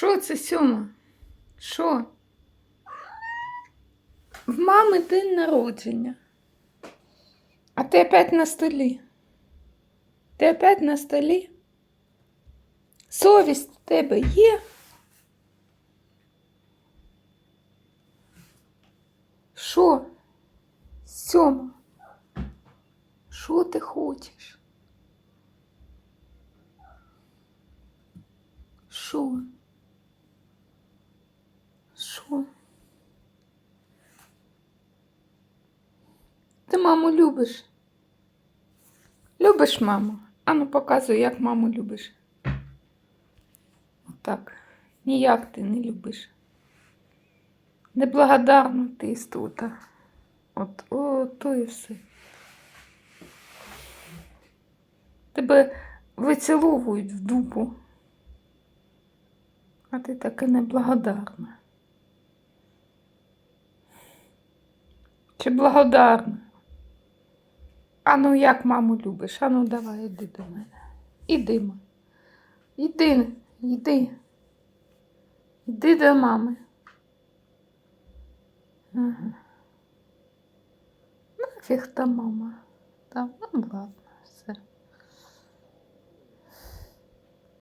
Що це сьома? Що? В мами день народження. А ти опять на столі. Ти опять на столі? Совість в тебе є? Що? Сьома? Що ти хочеш? Що? Що? Ти маму любиш? Любиш маму? Ану, показуй, як маму любиш. Отак. Ніяк ти не любиш. Неблагодарна ти істота. От, о, то і все. Тебе виціловують в дупу. А ти таки неблагодарна. Чи благодарна? Ану, як маму любиш? Ану, давай, іди до мене. Іди, ма. Іди, іди. Іди до мами. Ага. Нафіг та мама. Там, ну ладно.